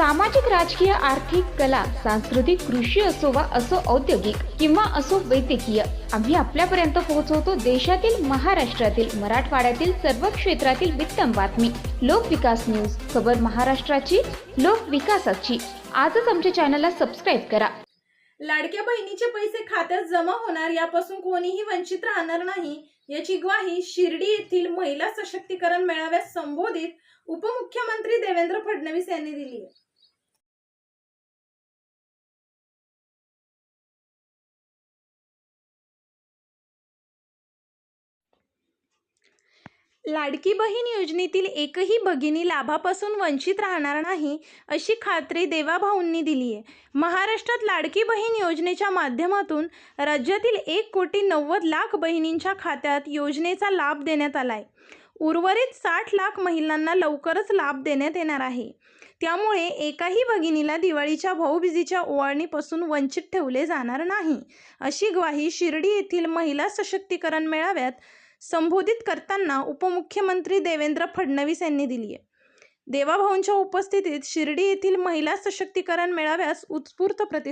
सामाजिक राजकीय आर्थिक कला सांस्कृतिक कृषी असो वा असो औद्योगिक किंवा असो वैद्यकीय आम्ही आपल्यापर्यंत पोहोचवतो देशातील महाराष्ट्रातील मराठवाड्यातील सर्व क्षेत्रातील वित्तम बातमी. लोकविकास न्यूज खबर महाराष्ट्राची लोकविकासाची आजच आमच्या चॅनलला सबस्क्राईब करा. लाडक्या बहिणीचे पैसे खात्यात जमा होणार यापासून कोणीही वंचित राहणार नाही. याची ग्वाही शिर्डी येथील महिला सशक्तीकरण मेळाव्यात संबोधित उपमुख्यमंत्री देवेंद्र फडणवीस यांनी दिली आहे. लाडकी बहीण योजनेतील एकही भगिनी लाभापासून वंचित राहणार नाही अशी खात्री देवाभाऊंनी दिली आहे. महाराष्ट्रात लाडकी बहीण योजनेच्या माध्यमातून राज्यातील एक कोटी नव्वद लाख बहिणींच्या खात्यात योजनेचा लाभ देण्यात आला आहे उर्वरित साठ लाख महिलांना लवकरच लाभ देण्यात येणार आहे. त्यामुळे एकाही भगिनीला दिवाळीच्या भाऊबीजीच्या ओवाळणीपासून वंचित ठेवले जाणार नाही अशी ग्वाही शिर्डी येथील महिला सशक्तीकरण मेळाव्यात संबोधित करताना उपमुख्यमंत्री देवेंद्र फडणवीस यांनी दिली आहे. देवाभाऊंच्या उपस्थितीत शिर्डी येथील महिला सशक्तीकरण मेळाव्यास उत्स्फूर्त प्रति